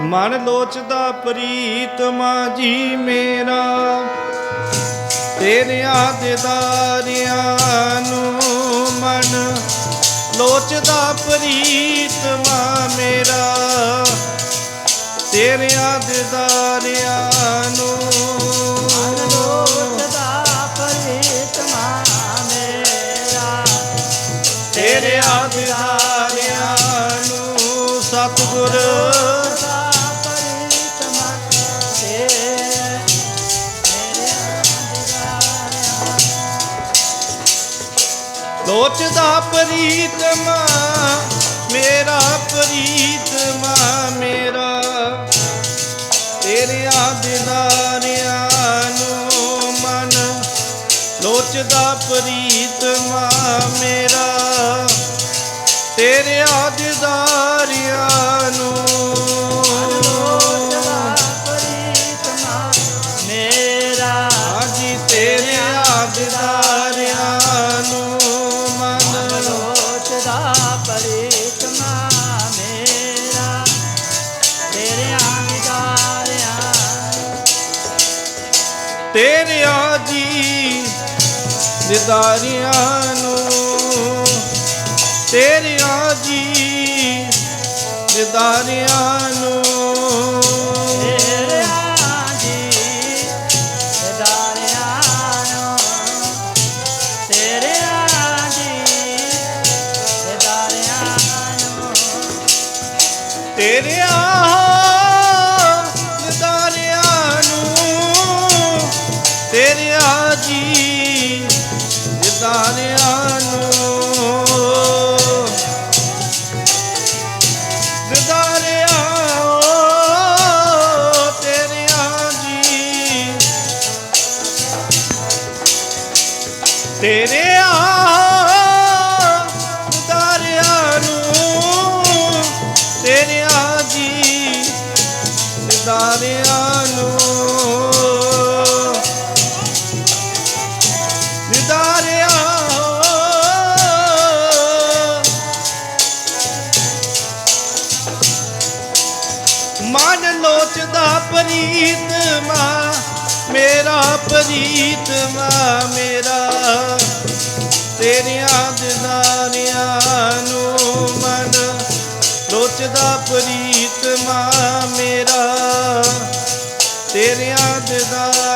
ਮਨ ਲੋਚਦਾ ਪ੍ਰੀਤਮਾ ਜੀ ਮੇਰਾ। ਤੇਰੇ ਦਿਦਾਰਿਆਂ ਨੂੰ ਮਨ ਲੋਚਦਾ ਪ੍ਰੀਤ ਪ੍ਰੀਤਮਾ ਮੇਰਾ। ਤੇਰੇ ਦਿਦਾਰਿਆਂ ਨੂੰ ਲੋਚਦਾ ਪਰਿਤਮਾ ਮੇਰਾ। ਤੇਰੇ ਆਦਿਦਾਰਿਆਂ ਨੂੰ ਸਤਿਗੁਰ ਲੋਚਦਾ ਪ੍ਰੀਤਮਾ ਮੇਰਾ ਪ੍ਰੀਤਮਾ ਮੇਰਾ। ਤੇਰੇ ਆਦਿਦਾਰਿਆਂ ਨੂੰ ਮਨ, ਲੋਚਦਾ ਪ੍ਰੀਤਮਾ ਮੇਰਾ। ਤੇਰੇ ਆਦਿਦਾਰਿਆਂ ਨੂੰ ਪਰਿਤਮਾ ਮੇਰਾ ਤੇਰੇ ਆਮਿਦਾਰਿਆ ਤੇਰੇ ਆਜੀ ਦਿਦਾਰਿਆਂ ਨੂੰ। ਤੇਰੇ ਆਜੀ ਦਿਦਾਰਿਆਂ ਨੂੰ। ਤੇਰੇ ਆ ਨੂੰ ਤੇਰੇ ਜੀ ਦਿਦਾਰਿਆਂ ਨੂੰ। ਦਿਦਾਰਿਆਂ ਤੇਰੇ ਜੀ। ਤੇਰੇ ਤੇਰੇ ਆਜੀ ਦਿਦਾਰਿਆਂ ਨੂੰ। ਦਿਦਾਰਿਆਂ ਮਨ ਲੋਚਦਾ ਪ੍ਰੀਤਮਾ ਮੇਰਾ ਪ੍ਰੀਤ ਪ੍ਰੀਤਮਾ ਮੇਰਾ ਆਤਮਾ ਮੇਰਾ ਤੇਰੇ ਦਿਦਾਰ